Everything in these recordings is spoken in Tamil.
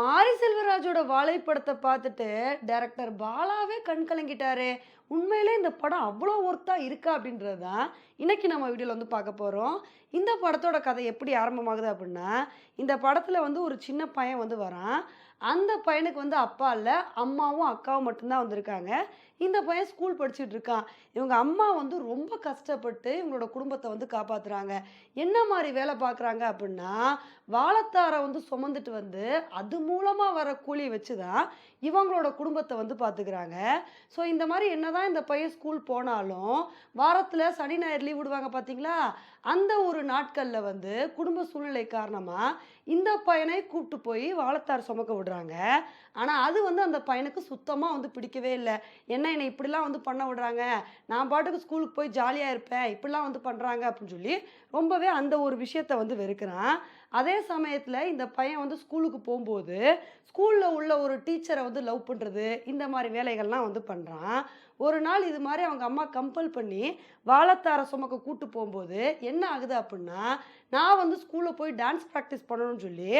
மாரி செல்வராஜோட வாழைப்படத்தை பார்த்துட்டு டைரக்டர் பாலாவே கண் கலங்கிட்டாரே. உண்மையிலே இந்த படம் அவ்வளோ ஒர்த்தாக இருக்கா அப்படின்றது தான் இன்றைக்கி நம்ம வீடியோவில் வந்து பார்க்க போகிறோம் இந்த படத்தோட கதை எப்படி ஆரம்பமாகுது அப்படின்னா இந்த படத்தில் வந்து ஒரு சின்ன பையன் வந்து வரான். அந்த பையனுக்கு வந்து அப்பா இல்லை அம்மாவும் அக்காவும் மட்டும்தான் வந்திருக்காங்க. இந்த பையன் ஸ்கூல் படிச்சுட்டு இருக்கான். இவங்க அம்மா வந்து ரொம்ப கஷ்டப்பட்டு இவங்களோட குடும்பத்தை வந்து காப்பாத்துறாங்க. என்ன மாதிரி வேலை பார்க்குறாங்க அப்படின்னா வாழத்தாரை வந்து சுமந்துட்டு வந்து அது மூலமாக வர கூலி வச்சு தான் இவங்களோட குடும்பத்தை வந்து பார்த்துக்கிறாங்க ஸோ இந்த மாதிரி என்னதான் இந்த பையன் ஸ்கூல் போனாலும் வாரத்தில் சனி ஞாயிறு லீவ் விடுவாங்க பார்த்தீங்களா அந்த ஒரு நாட்களில் வந்து குடும்ப சூழ்நிலை காரணமாக இந்த பையனை கூப்பிட்டு போய் வாழத்தார் சுமக்க விடுறாங்க. ஆனால் அது வந்து அந்த பையனுக்கு சுத்தமாக வந்து பிடிக்கவே இல்லை. என்ன என்னை இப்படிலாம் வந்து பண்ண விடுறாங்க? நான் பாட்டுக்கு ஸ்கூலுக்கு போய் ஜாலியாக இருப்பேன். இப்படிலாம் வந்து பண்ணுறாங்க அப்படின்னு சொல்லி ரொம்பவே அந்த ஒரு விஷயத்த வந்து வெறுக்கிறான். அதே சமயத்தில் இந்த பையன் வந்து ஸ்கூலுக்கு போகும்போது ஸ்கூலில் உள்ள ஒரு டீச்சரை வந்து லவ் பண்ணுறது இந்த மாதிரி வேலைகள்லாம் வந்து பண்ணுறான் ஒரு நாள் இது மாதிரி அவங்க அம்மா கம்பல் பண்ணி வாழைத்தார சுமக்க கூட்டு போகும்போது என்ன ஆகுது அப்படின்னா நான் வந்து ஸ்கூலில் போய் டான்ஸ் ப்ராக்டிஸ் பண்ணணும்னு சொல்லி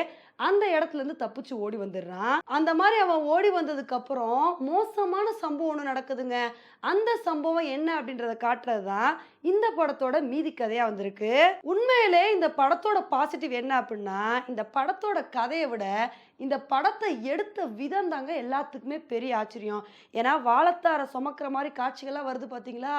அந்த இடத்துலேருந்து தப்பிச்சு ஓடி வந்துடுறான் அந்த மாதிரி அவன் ஓடி வந்ததுக்கு அப்புறம் மோசமான சம்பவம் ஒன்று நடக்குதுங்க. அந்த சம்பவம் என்ன அப்படின்றத காட்டுறது தான் இந்த படத்தோட மீதி கதையா வந்திருக்கு. உண்மையிலே இந்த படத்தோட பாசிட்டிவ் என்ன அப்படின்னா இந்த படத்தோட கதையை விட இந்த படத்தை எடுத்த விதம் தாங்க எல்லாத்துக்குமே பெரிய ஆச்சரியம். ஏன்னா வாழத்தார சுமக்கிற மாதிரி காட்சிகள்லாம் வருது பார்த்தீங்களா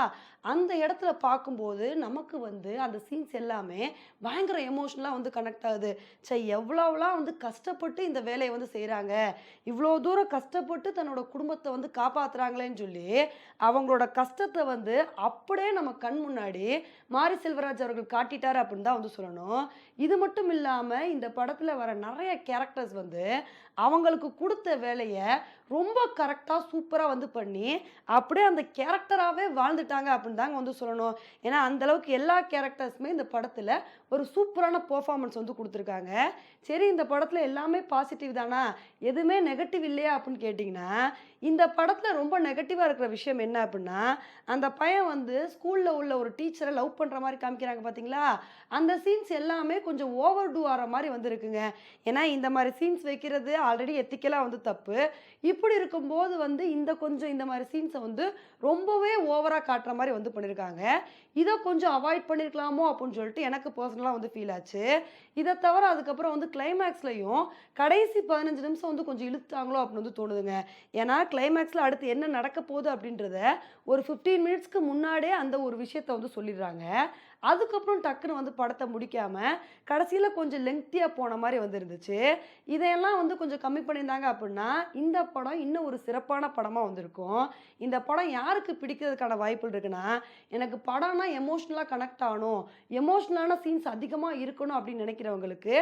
அந்த இடத்துல பார்க்கும்போது நமக்கு வந்து அந்த சீன்ஸ் எல்லாமே பயங்கர எமோஷனலாக வந்து கனெக்ட் ஆகுது. சரி எவ்வளோலாம் வந்து கஷ்டப்பட்டு இந்த வேலையை வந்து செய்கிறாங்க இவ்வளோ தூரம் கஷ்டப்பட்டு தன்னோட குடும்பத்தை வந்து காப்பாற்றுறாங்களேன்னு சொல்லி அவங்களோட கஷ்டத்தை வந்து அப்படியே நம்ம கண் முன்னாடி மாரி செல்வராஜ் அவர்கள் காட்டிட்டார் அப்படின்னு தான் வந்து சொல்லணும். இது மட்டும் இல்லாமல் இந்த படத்தில் வர நிறைய கேரக்டர்ஸ் வந்து அவங்களுக்கு கொடுத்த வேலையை ரொம்ப கரெக்டாக சூப்பராக வந்து பண்ணி அப்படியே அந்த கேரக்டராகவே வாழ்ந்துட்டாங்க அப்படின்னு தாங்க வந்து சொல்லணும். ஏன்னா அந்த அளவுக்கு எல்லா கேரக்டர்ஸுமே இந்த படத்தில் ஒரு சூப்பரான பெர்ஃபார்மன்ஸ் வந்து கொடுத்துருக்காங்க. சரி இந்த படத்தில் எல்லாமே பாசிட்டிவ் தானா? எதுவுமே நெகட்டிவ் இல்லையா அப்படின்னு கேட்டிங்கன்னா இந்த படத்தில் ரொம்ப நெகட்டிவாக இருக்கிற விஷயம் என்ன அப்படின்னா அந்த பையன் வந்து ஸ்கூலில் உள்ள ஒரு டீச்சரை லவ் பண்ணுற மாதிரி காமிக்கிறாங்க பார்த்தீங்களா அந்த சீன்ஸ் எல்லாமே கொஞ்சம் ஓவர் டூ ஆகிற மாதிரி வந்துருக்குங்க. ஏன்னா இந்த மாதிரி சீன்ஸ் வைக்கிறது ஆல்ரெடி எத்திக்கலாக வந்து தப்பு. இப்படி இருக்கும்போது வந்து இந்த கொஞ்சம் இந்த மாதிரி சீன்ஸை வந்து ரொம்பவே ஓவராக காட்டுற மாதிரி வந்து பண்ணியிருக்காங்க இதை கொஞ்சம் அவாய்ட் பண்ணியிருக்கலாமோ அப்படின்னு சொல்லிட்டு எனக்கு பர்சனலாக வந்து ஃபீல் ஆச்சு. இதை தவிர அதுக்கப்புறம் வந்து கிளைமேக்ஸ்லையும் கடைசி பதினஞ்சு நிமிஷம் வந்து கொஞ்சம் இழுத்தாங்களோ அப்படின்னு வந்து தோணுதுங்க. ஏன்னா கிளைமேக்ஸில் அடுத்து என்ன நடக்க போகுது அப்படின்றத ஒரு ஃபிஃப்டீன் மினிட்ஸ்க்கு முன்னாடியே அந்த ஒரு விஷயத்த வந்து சொல்லிடுறாங்க. அதுக்கப்புறம் டக்குன்னு வந்து படத்தை முடிக்காமல் கடைசியில் கொஞ்சம் லெங்க்த்தியாக போன மாதிரி வந்துருந்துச்சு. இதையெல்லாம் வந்து கொஞ்சம் கம்மி பண்ணியிருந்தாங்க அப்படின்னா இந்த படம் இன்னும் ஒரு சிறப்பான படமாக வந்திருக்கும். இந்த படம் யாருக்கு பிடிக்கிறதுக்கான வாய்ப்புகள் இருக்குன்னா எனக்கு படம்னா எமோஷ்னலாக கனெக்ட் ஆகணும் எமோஷ்னலான சீன்ஸ் அதிகமாக இருக்கணும் அப்படின்னு நினைக்கிறவங்களுக்கு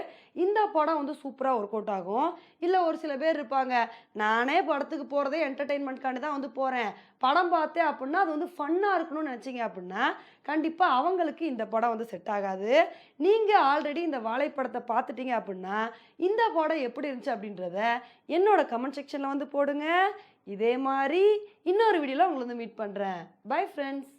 இந்த படம் வந்து சூப்பராக ஒர்க் அவுட் ஆகும். இல்லை ஒரு சில பேர் இருப்பாங்க நானே படத்துக்கு போகிறதே என்டர்டெயின்மெண்ட்காண்டி தான் வந்து போகிறேன் படம் பார்த்தேன் அப்படின்னா அது வந்து ஃபன்னாக இருக்கணும்னு நினச்சிங்க அப்படின்னா கண்டிப்பாக அவங்களுக்கு இந்த படம் வந்து செட் ஆகாது. நீங்கள் ஆல்ரெடி இந்த வாழைப்படத்தை பார்த்துட்டீங்க அப்படின்னா இந்த படம் எப்படி இருந்துச்சு அப்படின்றத என்னோட கமெண்ட் செக்ஷனில் வந்து போடுங்க. இதே மாதிரி இன்னொரு வீடியோவில் உங்களை வந்து மீட் பண்ணுறேன் பை ஃப்ரெண்ட்ஸ்